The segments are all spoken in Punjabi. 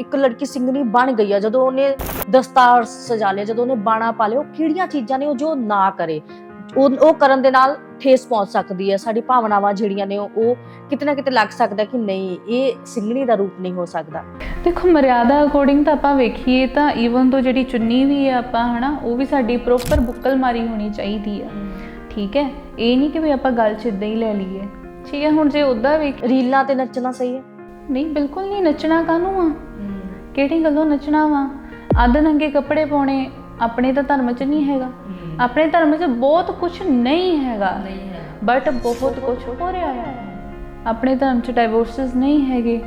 ਇੱਕ ਲੜਕੀ ਸਿੰਘਣੀ ਬਣ ਗਈ ਆ ਜਦੋਂ ਉਹਨੇ ਦਸਤਾਰ ਸਜਾ ਲਿਆ ਜਦੋਂ ਉਹਨੇ ਬਾਣਾ ਪਾ ਲਿਆ ਉਹ ਕਿਹੜੀਆਂ ਚੀਜ਼ਾਂ ਨੇ ਉਹ ਜੋ ਨਾ ਕਰੇ? ਉਹ ਉਹ ਕਰਨ ਦੇ ਨਾਲ ਠੇਸ ਪਹੁੰਚ ਸਕਦੀ ਹੈ ਸਾਡੀ ਭਾਵਨਾਵਾਂ ਜਿਹੜੀਆਂ ਨੇ ਉਹ ਕਿਤੇ ਨਾ ਕਿਤੇ ਲੱਗ ਸਕਦਾ ਕਿ ਨਹੀਂ ਇਹ ਸਿੰਘਣੀ ਦਾ ਰੂਪ ਨਹੀਂ ਹੋ ਸਕਦਾ। ਦੇਖੋ ਮਰਿਆਦਾ ਅਕੋਰਡਿੰਗ ਤਾਂ ਆਪਾਂ ਵੇਖੀਏ ਤਾਂ ਈਵਨ ਤੋਂ ਜਿਹੜੀ ਚੁੰਨੀ ਵੀ ਹੈ ਆਪਾਂ ਹਨਾ ਉਹ ਵੀ ਸਾਡੀ ਪ੍ਰੋਪਰ ਬੁੱਕਲ ਮਾਰੀ ਹੋਣੀ ਚਾਹੀਦੀ ਆ। ਠੀਕ ਹੈ? ਇਹ ਨਹੀਂ ਕਿ ਵੀ ਆਪਾਂ ਗੱਲ 'ਚ ਇਦਾਂ ਹੀ ਲੈ ਲਈਏ। ਠੀਕ ਹੈ ਹੁਣ ਜੇ ਉਦਾਂ ਵੇਖ ਰੀਲਾਂ ਤੇ ਨੱਚਣਾ ਸਹੀ ਹੈ। ਨਹੀਂ ਬਿਲਕੁਲ ਨਹੀਂ ਨੱਚਣਾ ਕਾਹਨੂੰ ਆ? ਕਿਹੜੀ ਗੱਲੋਂ ਨੱਚਣਾ ਵਾ? ਅੱਧ ਨੰਗੇ ਕੱਪੜੇ ਪਾਉਣੇ ਆਪਣੇ ਤਾਂ ਧਰਮ 'ਚ ਨਹੀਂ ਹੈਗਾ। ਆਪਣੇ ਧਰਮ 'ਚ ਬਹੁਤ ਕੁਝ ਨਹੀਂ ਹੈਗਾ। ਬਟ ਬਹੁਤ ਕੁਝ ਹੋ ਰਿਹਾ ਹੈ। ਆਪਣੇ ਧਰਮ 'ਚ ਡਾਈਵੋਰਸਸ ਨਹੀਂ ਹੈਗੇ।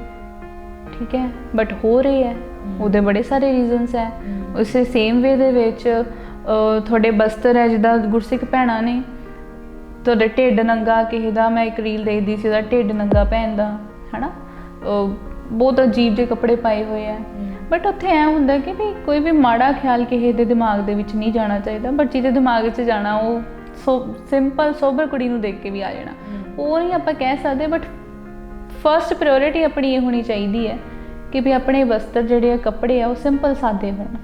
ਠੀਕ ਹੈ? ਬਟ ਹੋ ਰਹੇ ਹੈ। ਉਹਦੇ ਬੜੇ ਸਾਰੇ ਰੀਜ਼ਨਸ ਹੈ। ਉਸੇ ਸੇਮ ਵੇ ਦੇ ਵਿੱਚ ਤੁਹਾਡੇ ਬਸਤਰ ਹੈ ਜਿੱਦਾਂ ਗੁਰਸਿੱਖ ਭੈਣਾਂ ਨੇ ਤੁਹਾਡੇ ਢਿੱਡ ਨੰਗਾ ਕਿਸੇ ਦਾ ਮੈਂ ਇੱਕ ਰੀਲ ਦੇਖਦੀ ਸੀ ਉਹਦਾ ਢਿੱਡ ਨੰਗਾ ਭੈਣ ਦਾ ਹਨਾ? ਬਹੁਤ ਅਜੀਬ ਜਿਹੇ ਕੱਪੜੇ ਪਾਏ ਹੋਏ ਆ। ਬਟ ਉੱਥੇ ਐ ਹੁੰਦਾ ਕਿ ਵੀ ਕੋਈ ਵੀ ਮਾੜਾ ਖਿਆਲ ਕਿਸੇ ਦੇ ਦਿਮਾਗ ਦੇ ਵਿੱਚ ਨਹੀਂ ਜਾਣਾ ਚਾਹੀਦਾ। ਬਟ ਜਿਹਦੇ ਦਿਮਾਗ ਵਿੱਚ ਜਾਣਾ ਉਹ ਸੋ ਸਿੰਪਲ ਸੋਬਰ ਕੁੜੀ ਨੂੰ ਦੇਖ ਕੇ ਵੀ ਆ ਜਾਣਾ। ਉਹ ਨਹੀਂ ਆਪਾਂ ਕਹਿ ਸਕਦੇ ਬਟ ਫਰਸਟ ਪ੍ਰਾਇੋਰਟੀ ਆਪਣੀ ਇਹ ਹੋਣੀ ਚਾਹੀਦੀ ਹੈ ਕਿ ਵੀ ਆਪਣੇ ਵਸਤਰ ਜਿਹੜੇ ਆ ਕੱਪੜੇ ਆ ਉਹ ਸਿੰਪਲ ਸਾਦੇ ਹੋਣ।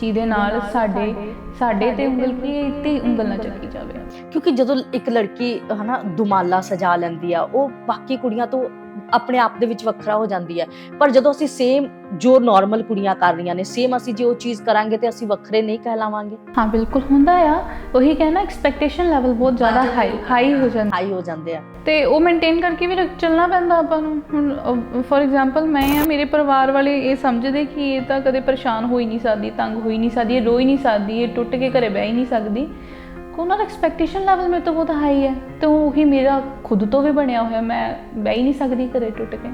ਜਿਹਦੇ ਨਾਲ ਸਾਡੇ ਸਾਡੇ ਤੇ ਉਂਗਲ ਕੀ ਤੇ ਉਂਗਲ ਨਾ ਚੱਕੀ ਜਾਵੇ। ਕਿਉਂਕਿ ਜਦੋਂ ਇੱਕ ਲੜਕੀ ਹਨਾ ਦੁਮਾਲਾ ਸਜਾ ਲੈਂਦੀ ਆ ਉਹ ਬਾਕੀ ਕੁੜੀਆਂ ਤੋਂ ਆਪਣੇ ਆਪ ਦੇ ਵਿੱਚ ਵੱਖਰਾ ਹੋ ਜਾਂਦੀ ਹੈ। ਪਰ ਜਦੋਂ ਅਸੀਂ ਸੇਮ ਜੋ ਨਾਰਮਲ ਕੁੜੀਆਂ ਕਰ ਰਹੀਆਂ ਨੇ ਸੇਮ ਅਸੀਂ ਜੇ ਉਹ ਚੀਜ਼ ਕਰਾਂਗੇ ਤੇ ਅਸੀਂ ਵੱਖਰੇ ਨਹੀਂ ਕਹਿਲਾਵਾਂਗੇ। ਹਾਂ ਬਿਲਕੁਲ ਹੁੰਦਾ ਆ। ਉਹੀ ਕਹਿਣਾ ਐਕਸਪੈਕਟੇਸ਼ਨ ਲੈਵਲ ਬਹੁਤ ਜ਼ਿਆਦਾ ਹਾਈ ਹਾਈ ਹੋ ਜਾਂਦਾ। ਹਾਈ ਹੋ ਜਾਂਦੇ ਆ। ਤੇ ਉਹ ਮੇਨਟੇਨ ਕਰਕੇ ਵੀ ਚੱਲਣਾ ਪੈਂਦਾ ਆਪਾਂ ਨੂੰ। ਹੁਣ ਫੋਰ ਐਗਜ਼ਾਮਪਲ ਮੈਂ ਆ ਮੇਰੇ ਪਰਿਵਾਰ ਵਾਲੇ ਇਹ ਸਮਝਦੇ ਕਿ ਇਹ ਤਾਂ ਕਦੇ ਪਰੇਸ਼ਾਨ ਹੋ ਹੀ ਨਹੀਂ ਸਕਦੀ ਤੰਗ ਹੋ ਹੀ ਨਹੀਂ ਸਕਦੀ ਇਹ ਰੋ ਹੀ ਨਹੀਂ ਸਕਦੀ ਇਹ ਟੁੱਟ ਕੇ ਘਰੇ ਬਹਿ ਹੀ ਨਹੀਂ ਸਕਦੀ। ਕੋ ਉਹਨਾਂ ਦਾ ਐਕਸਪੈਕਟੇਸ਼ਨ ਲੈਵਲ ਮੇਰੇ ਤੋਂ ਬਹੁਤ ਹਾਈ ਹੈ ਤੇ ਉਹੀ ਮੇਰਾ ਖੁਦ ਤੋਂ ਵੀ ਬਣਿਆ ਹੋਇਆ, ਮੈਂ ਬਹਿ ਹੀ ਨਹੀਂ ਸਕਦੀ ਘਰੇ ਟੁੱਟ ਕੇ।